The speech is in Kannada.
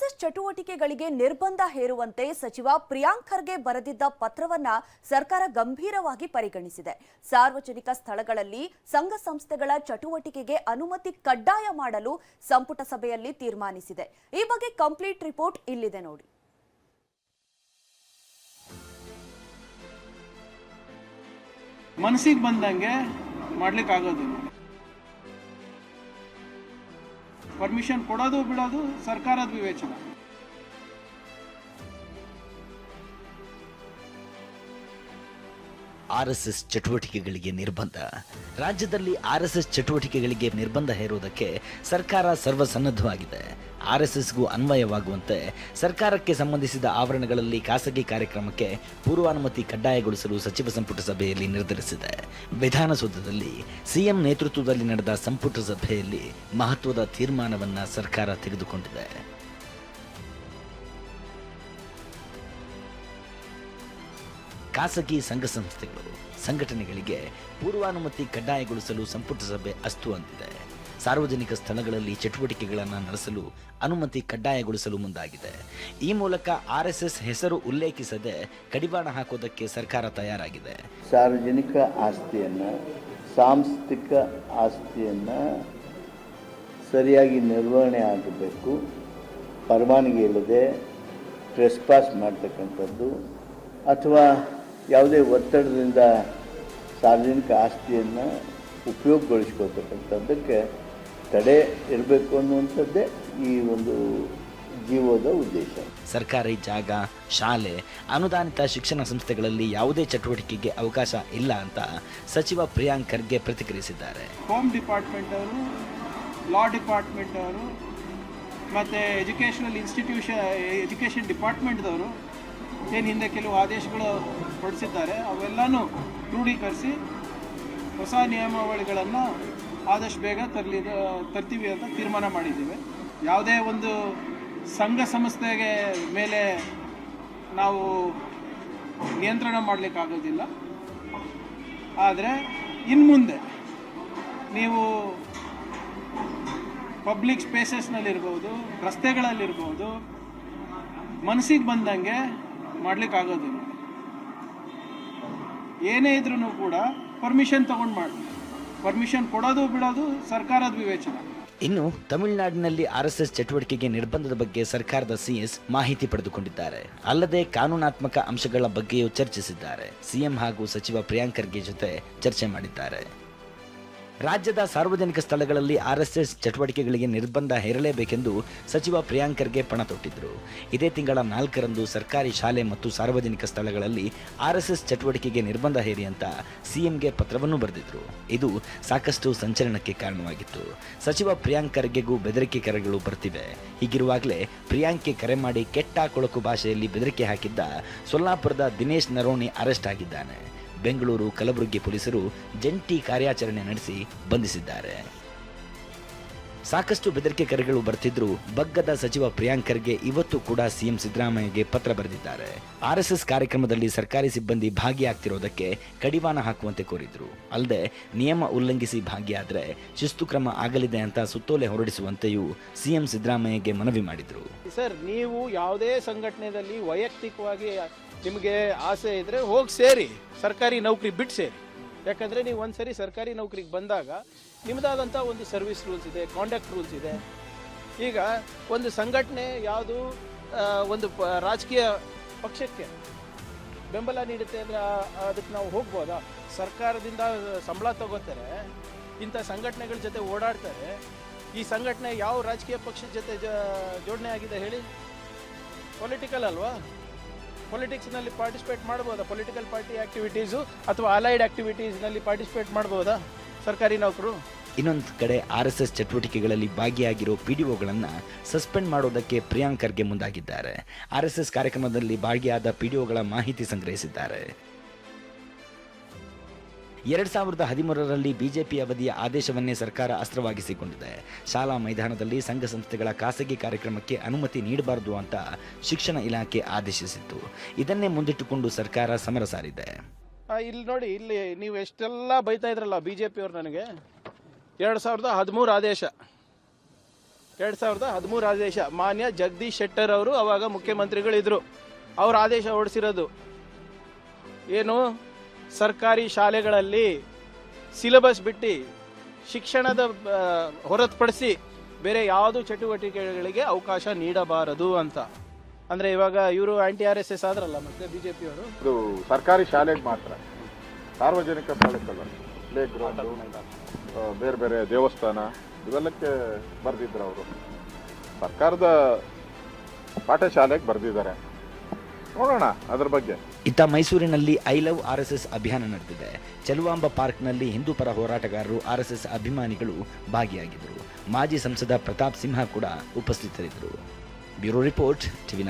ಆರ್ಎಸ್ಎಸ್ ಚಟುವಟಿಕೆಗಳಿಗೆ ನಿರ್ಬಂಧ ಹೇರುವಂತೆ ಸಚಿವ ಪ್ರಿಯಾಂಕ್ ಖರ್ಗೆ ಬರೆದಿದ್ದ ಪತ್ರವನ್ನ ಸರ್ಕಾರ ಗಂಭೀರವಾಗಿ ಪರಿಗಣಿಸಿದೆ. ಸಾರ್ವಜನಿಕ ಸ್ಥಳಗಳಲ್ಲಿ ಸಂಘ ಸಂಸ್ಥೆಗಳ ಚಟುವಟಿಕೆಗೆ ಅನುಮತಿ ಕಡ್ಡಾಯ ಮಾಡಲು ಸಂಪುಟ ಸಭೆಯಲ್ಲಿ ತೀರ್ಮಾನಿಸಿದೆ. ಈ ಬಗ್ಗೆ ಕಂಪ್ಲೀಟ್ ರಿಪೋರ್ಟ್ ಇಲ್ಲಿದೆ ನೋಡಿ. ಮನಸ್ಸಿಗೆ ಬಂದಂಗೆ ಮಾಡ್ಲಿಕ್ಕೆ ಆಗೋದಿಲ್ಲ ಪರ್ಮಿಷನ್ ಕೊಡೋದು ಬಿಡೋದು ಸರ್ಕಾರದ ವಿವೇಚನೆ. ಆರ್ಎಸ್ಎಸ್ ಚಟುವಟಿಕೆಗಳಿಗೆ ನಿರ್ಬಂಧ. ರಾಜ್ಯದಲ್ಲಿ ಆರ್ಎಸ್ಎಸ್ ಚಟುವಟಿಕೆಗಳಿಗೆ ನಿರ್ಬಂಧ ಹೇರುವುದಕ್ಕೆ ಸರ್ಕಾರ ಸರ್ವಸನ್ನದ್ಧವಾಗಿದೆ. ಆರ್ಎಸ್ಎಸ್ಗೂ ಅನ್ವಯವಾಗುವಂತೆ ಸರ್ಕಾರಕ್ಕೆ ಸಂಬಂಧಿಸಿದ ಆವರಣಗಳಲ್ಲಿ ಖಾಸಗಿ ಕಾರ್ಯಕ್ರಮಕ್ಕೆ ಪೂರ್ವಾನುಮತಿ ಕಡ್ಡಾಯಗೊಳಿಸಲು ಸಚಿವ ಸಂಪುಟ ಸಭೆಯಲ್ಲಿ ನಿರ್ಧರಿಸಿದೆ. ವಿಧಾನಸೌಧದಲ್ಲಿ ಸಿಎಂ ನೇತೃತ್ವದಲ್ಲಿ ನಡೆದ ಸಂಪುಟ ಸಭೆಯಲ್ಲಿ ಮಹತ್ವದ ತೀರ್ಮಾನವನ್ನ ಸರ್ಕಾರ ತೆಗೆದುಕೊಂಡಿದೆ. ಖಾಸಗಿ ಸಂಘ ಸಂಸ್ಥೆಗಳು ಸಂಘಟನೆಗಳಿಗೆ ಪೂರ್ವಾನುಮತಿ ಕಡ್ಡಾಯಗೊಳಿಸಲು ಸಂಪುಟ ಸಭೆ ಅಸ್ತು ಅಂತಿದೆ. ಸಾರ್ವಜನಿಕ ಸ್ಥಳಗಳಲ್ಲಿ ಚಟುವಟಿಕೆಗಳನ್ನು ನಡೆಸಲು ಅನುಮತಿ ಕಡ್ಡಾಯಗೊಳಿಸಲು ಮುಂದಾಗಿದೆ. ಈ ಮೂಲಕ ಆರ್ಎಸ್ಎಸ್ ಹೆಸರು ಉಲ್ಲೇಖಿಸದೆ ಕಡಿವಾಣ ಹಾಕೋದಕ್ಕೆ ಸರ್ಕಾರ ತಯಾರಾಗಿದೆ. ಸಾರ್ವಜನಿಕ ಆಸ್ತಿಯನ್ನು, ಸಾಂಸ್ಥಿಕ ಆಸ್ತಿಯನ್ನು ಸರಿಯಾಗಿ ನಿರ್ವಹಣೆ ಆಗಬೇಕು. ಪರವಾನಗಿ ಇಲ್ಲದೆ ಟ್ರೆಸ್ಪಾಸ್ ಮಾಡ್ತಕ್ಕಂಥದ್ದು ಅಥವಾ ಯಾವುದೇ ಒತ್ತಡದಿಂದ ಸಾರ್ವಜನಿಕ ಆಸ್ತಿಯನ್ನು ಉಪಯೋಗಗೊಳಿಸ್ಕೊಳ್ತಕ್ಕಂಥದ್ದಕ್ಕೆ ತಡೆ ಇರಬೇಕು ಅನ್ನುವಂಥದ್ದೇ ಈ ಒಂದು ಜೀವದ ಉದ್ದೇಶ. ಸರ್ಕಾರಿ ಜಾಗ ಶಾಲೆ ಅನುದಾನಿತ ಶಿಕ್ಷಣ ಸಂಸ್ಥೆಗಳಲ್ಲಿ ಯಾವುದೇ ಚಟುವಟಿಕೆಗೆ ಅವಕಾಶ ಇಲ್ಲ ಅಂತ ಸಚಿವ ಪ್ರಿಯಾಂಕ್ ಖರ್ಗೆ ಪ್ರತಿಕ್ರಿಯಿಸಿದ್ದಾರೆ. ಹೋಮ್ ಡಿಪಾರ್ಟ್ಮೆಂಟ್ ಅವರು ಲಾ ಡಿಪಾರ್ಟ್ಮೆಂಟ್ ಅವರು ಮತ್ತು ಎಜುಕೇಷನಲ್ ಇನ್ಸ್ಟಿಟ್ಯೂಷನ್ ಎಜುಕೇಷನ್ ಡಿಪಾರ್ಟ್ಮೆಂಟ್ದವರು ಏನು ಹಿಂದೆ ಕೆಲವು ಆದೇಶಗಳು ಹೊರಡಿಸಿದ್ದಾರೆ, ಅವೆಲ್ಲನೂ ಕ್ರೋಢೀಕರಿಸಿ ಹೊಸ ನಿಯಮಾವಳಿಗಳನ್ನು ಆದಷ್ಟು ಬೇಗ ತರಲಿ, ತರ್ತೀವಿ ಅಂತ ತೀರ್ಮಾನ ಮಾಡಿದ್ದೀವಿ. ಯಾವುದೇ ಒಂದು ಸಂಘ ಸಂಸ್ಥೆಗೆ ಮೇಲೆ ನಾವು ನಿಯಂತ್ರಣ ಮಾಡಲಿಕ್ಕಾಗೋದಿಲ್ಲ. ಆದರೆ ಇನ್ನು ಮುಂದೆ ನೀವು ಪಬ್ಲಿಕ್ ಸ್ಪೇಸಸ್ನಲ್ಲಿರ್ಬೋದು, ರಸ್ತೆಗಳಲ್ಲಿರ್ಬೋದು, ಮನಸ್ಸಿಗೆ ಬಂದಂಗೆ ಮಾಡಲಿಕ್ಕಾಗೋದಿಲ್ಲ. ಏನೇ ಇದ್ರೂ ಕೂಡ ಪರ್ಮಿಷನ್ ತಗೊಂಡು ಮಾಡಿ ಪರ್ಮಿಷನ್ ಕೊಡೋದು ಬಿಡೋದು ಸರ್ಕಾರದ ವಿವೇಚನೆ. ಇನ್ನು ತಮಿಳುನಾಡಿನಲ್ಲಿ ಆರ್ಎಸ್ಎಸ್ ಚಟುವಟಿಕೆಗೆ ನಿರ್ಬಂಧದ ಬಗ್ಗೆ ಸರ್ಕಾರದ ಸಿಎಸ್ ಮಾಹಿತಿ ಪಡೆದುಕೊಂಡಿದ್ದಾರೆ. ಅಲ್ಲದೆ ಕಾನೂನಾತ್ಮಕ ಅಂಶಗಳ ಬಗ್ಗೆಯೂ ಚರ್ಚಿಸಿದ್ದಾರೆ. ಸಿಎಂ ಹಾಗೂ ಸಚಿವ ಪ್ರಿಯಾಂಕರ್ಗೆ ಜೊತೆ ಚರ್ಚೆ ಮಾಡಿದ್ದಾರೆ. ರಾಜ್ಯದ ಸಾರ್ವಜನಿಕ ಸ್ಥಳಗಳಲ್ಲಿ ಆರ್ಎಸ್ಎಸ್ ಚಟುವಟಿಕೆಗಳಿಗೆ ನಿರ್ಬಂಧ ಹೇರಲೇಬೇಕೆಂದು ಸಚಿವ ಪ್ರಿಯಾಂಕ್ ಖರ್ಗೆ ಪಣ ತೊಟ್ಟಿದ್ದರು ಇದೇ ತಿಂಗಳ ನಾಲ್ಕರಂದು ಸರ್ಕಾರಿ ಶಾಲೆ ಮತ್ತು ಸಾರ್ವಜನಿಕ ಸ್ಥಳಗಳಲ್ಲಿ ಆರ್ಎಸ್ಎಸ್ ಚಟುವಟಿಕೆಗೆ ನಿರ್ಬಂಧ ಹೇರಿ ಅಂತ ಸಿಎಂಗೆ ಪತ್ರವನ್ನು ಬರೆದಿದ್ರು. ಇದು ಸಾಕಷ್ಟು ಸಂಚಲನಕ್ಕೆ ಕಾರಣವಾಗಿತ್ತು. ಸಚಿವ ಪ್ರಿಯಾಂಕ್ ಖರ್ಗೆಗೂ ಬೆದರಿಕೆ ಕರೆಗಳು ಬರ್ತಿವೆ. ಹೀಗಿರುವಾಗಲೇ ಪ್ರಿಯಾಂಕ್ಗೆ ಕರೆ ಮಾಡಿ ಕೆಟ್ಟ ಕೊಳಕು ಭಾಷೆಯಲ್ಲಿ ಬೆದರಿಕೆ ಹಾಕಿದ್ದ ಸೊಲ್ಲಾಪುರದ ದಿನೇಶ್ ನರೋಣಿ ಅರೆಸ್ಟ್ ಆಗಿದ್ದಾನೆ. ಬೆಂಗಳೂರು, ಕಲಬುರಗಿ ಪೊಲೀಸರು ಜಂಟಿ ಕಾರ್ಯಾಚರಣೆ ನಡೆಸಿ ಬಂಧಿಸಿದ್ದಾರೆ. ಸಾಕಷ್ಟು ಬೆದರಿಕೆ ಕರೆಗಳು ಬರ್ತಿದ್ರು ಬಗ್ಗದ ಸಚಿವ ಪ್ರಿಯಾಂಕ್ ಖರ್ಗೆ ಇವತ್ತು ಕೂಡ ಸಿಎಂ ಸಿದ್ದರಾಮಯ್ಯಗೆ ಪತ್ರ ಬರೆದಿದ್ದಾರೆ. ಆರ್ಎಸ್ಎಸ್ ಕಾರ್ಯಕ್ರಮದಲ್ಲಿ ಸರ್ಕಾರಿ ಸಿಬ್ಬಂದಿ ಭಾಗಿಯಾಗ್ತಿರೋದಕ್ಕೆ ಕಡಿವಾಣ ಹಾಕುವಂತೆ ಕೋರಿದ್ರು. ಅಲ್ಲದೆ ನಿಯಮ ಉಲ್ಲಂಘಿಸಿ ಭಾಗಿಯಾದರೆ ಶಿಸ್ತು ಕ್ರಮ ಆಗಲಿದೆ ಅಂತ ಸುತ್ತೋಲೆ ಹೊರಡಿಸುವಂತೆಯೂ ಸಿಎಂ ಸಿದ್ದರಾಮಯ್ಯಗೆ ಮನವಿ ಮಾಡಿದ್ರು. ಸರ್, ನೀವು ಯಾವುದೇ ಸಂಘಟನೆಯಲ್ಲಿ ವೈಯಕ್ತಿಕವಾಗಿ ನಿಮಗೆ ಆಸೆ ಇದ್ದರೆ ಹೋಗಿ ಸೇರಿ, ಸರ್ಕಾರಿ ನೌಕರಿ ಬಿಟ್ಟು ಸೇರಿ. ಯಾಕಂದರೆ ನೀವು ಒಂದ್ಸರಿ ಸರ್ಕಾರಿ ನೌಕರಿಗೆ ಬಂದಾಗ ನಿಮ್ಮದಾದಂಥ ಒಂದು ಸರ್ವಿಸ್ ರೂಲ್ಸ್ ಇದೆ ಕಾಂಡಕ್ಟ್ ರೂಲ್ಸ್ ಇದೆ. ಈಗ ಒಂದು ಸಂಘಟನೆ ಯಾವುದು ಒಂದು ಪ- ರಾಜಕೀಯ ಪಕ್ಷಕ್ಕೆ ಬೆಂಬಲ ನೀಡುತ್ತೆ ಅಂದರೆ ಅದಕ್ಕೆ ನಾವು ಹೋಗ್ಬೋದಾ? ಸರ್ಕಾರದಿಂದ ಸಂಬಳ ತಗೋತಾರೆ, ಇಂಥ ಸಂಘಟನೆಗಳ ಜೊತೆ ಓಡಾಡ್ತಾರೆ. ಈ ಸಂಘಟನೆ ಯಾವ ರಾಜಕೀಯ ಪಕ್ಷದ ಜೊತೆ ಜೋಡಣೆ ಆಗಿದೆ ಹೇಳಿ? ಪೊಲಿಟಿಕಲ್ ಅಲ್ವಾ? ಪೊಲಿಟಿಕ್ಸ್ನಲ್ಲಿ ಪಾರ್ಟಿಸಿಪೇಟ್ ಮಾಡ್ಬೋದಾ ಪೊಲಿಟಿಕಲ್ ಪಾರ್ಟಿ ಆ್ಯಕ್ಟಿವಿಟೀಸು ಅಥವಾ ಅಲೈಡ್ ಆ್ಯಕ್ಟಿವಿಟೀಸ್ನಲ್ಲಿ ಪಾರ್ಟಿಸಿಪೇಟ್ ಮಾಡ್ಬೋದಾ ಸರ್ಕಾರಿ ನೌಕರು? ಇನ್ನೊಂದು ಕಡೆ ಆರ್ ಎಸ್ ಎಸ್ ಚಟುವಟಿಕೆಗಳಲ್ಲಿ ಭಾಗಿಯಾಗಿರೋ ಪಿ ಡಿ ಒಗಳನ್ನು ಸಸ್ಪೆಂಡ್ ಮಾಡೋದಕ್ಕೆ ಮುಂದಾಗಿದ್ದಾರೆ. ಆರ್ ಎಸ್ ಎಸ್ ಕಾರ್ಯಕ್ರಮದಲ್ಲಿ ಭಾಗಿಯಾದ ಪಿ ಡಿ ಒಗಳ ಮಾಹಿತಿ ಸಂಗ್ರಹಿಸಿದ್ದಾರೆ. ಎರಡ್ ಸಾವಿರದ ಹದಿಮೂರರಲ್ಲಿ ಬಿಜೆಪಿ ಅವಧಿಯ ಆದೇಶವನ್ನೇ ಸರ್ಕಾರ ಅಸ್ತ್ರವಾಗಿಸಿಕೊಂಡಿದೆ. ಶಾಲಾ ಮೈದಾನದಲ್ಲಿ ಸಂಘ ಸಂಸ್ಥೆಗಳ ಖಾಸಗಿ ಕಾರ್ಯಕ್ರಮಕ್ಕೆ ಅನುಮತಿ ನೀಡಬಾರದು ಅಂತ ಶಿಕ್ಷಣ ಇಲಾಖೆ ಆದೇಶಿಸಿತ್ತು. ಇದನ್ನೇ ಮುಂದಿಟ್ಟುಕೊಂಡು ಸರ್ಕಾರ ಸಮರ ಸಾರಿದೆ. ಇಲ್ಲಿ ನೋಡಿ, ಇಲ್ಲಿ ನೀವು ಎಷ್ಟೆಲ್ಲ ಬೈತಾ ಇದ್ರಲ್ಲ ಬಿ ಜೆ ಪಿಯವ್ರು ನನಗೆ? ಎರಡು ಸಾವಿರದ ಹದಿಮೂರು ಆದೇಶ. ಎರಡು ಸಾವಿರದ ಹದಿಮೂರು ಆದೇಶ. ಮಾನ್ಯ ಜಗದೀಶ್ ಶೆಟ್ಟರ್ ಅವರು ಅವಾಗ ಮುಖ್ಯಮಂತ್ರಿಗಳಿದ್ರು. ಅವ್ರ ಆದೇಶ ಹೊರಡಿಸಿರೋದು ಏನು? ಸರ್ಕಾರಿ ಶಾಲೆಗಳಲ್ಲಿ ಸಿಲೆಬಸ್ ಬಿಟ್ಟು ಶಿಕ್ಷಣದ ಹೊರತುಪಡಿಸಿ ಬೇರೆ ಯಾವುದು ಚಟುವಟಿಕೆಗಳಿಗೆ ಅವಕಾಶ ನೀಡಬಾರದು ಅಂತ. ಅಂದರೆ ಇವಾಗ ಇವರು ಆಂಟಿ ಆರ್ ಎಸ್ ಎಸ್ ಆದ್ರಲ್ಲ ಮತ್ತೆ ಬಿ ಜೆ ಪಿಯವರು ಸರ್ಕಾರಿ ಶಾಲೆಗೆ ಮಾತ್ರ. ಸಾರ್ವಜನಿಕ ಸ್ಥಳಕ್ಕಲ್ಲ ಪ್ಲೇ ಗ್ರೌಂಡ್ ಬೇರೆ ಬೇರೆ ದೇವಸ್ಥಾನ, ಇವೆಲ್ಲಕ್ಕೆ ಬರೆದಿದ್ರು ಅವರು. ಸರ್ಕಾರದ ಪಾಠಶಾಲೆಗೆ ಬರೆದಿದ್ದಾರೆ. ನೋಡೋಣ ಅದರ ಬಗ್ಗೆ. ಇತ್ತ ಮೈಸೂರಿನಲ್ಲಿ I love R S S ಅಭಿಯಾನ ನಡೆದಿದೆ. ಚೆಲುವಾಂಬ ಪಾರ್ಕ್ನಲ್ಲಿ ಹಿಂದೂ ಪರ ಹೋರಾಟಗಾರರು ಆರ್ ಎಸ್ ಎಸ್ ಅಭಿಮಾನಿಗಳು ಭಾಗಿಯಾಗಿದ್ದರು. ಮಾಜಿ ಸಂಸದ ಪ್ರತಾಪ್ ಸಿಂಹ ಕೂಡ ಉಪಸ್ಥಿತರಿದ್ದರು. Bureau report TV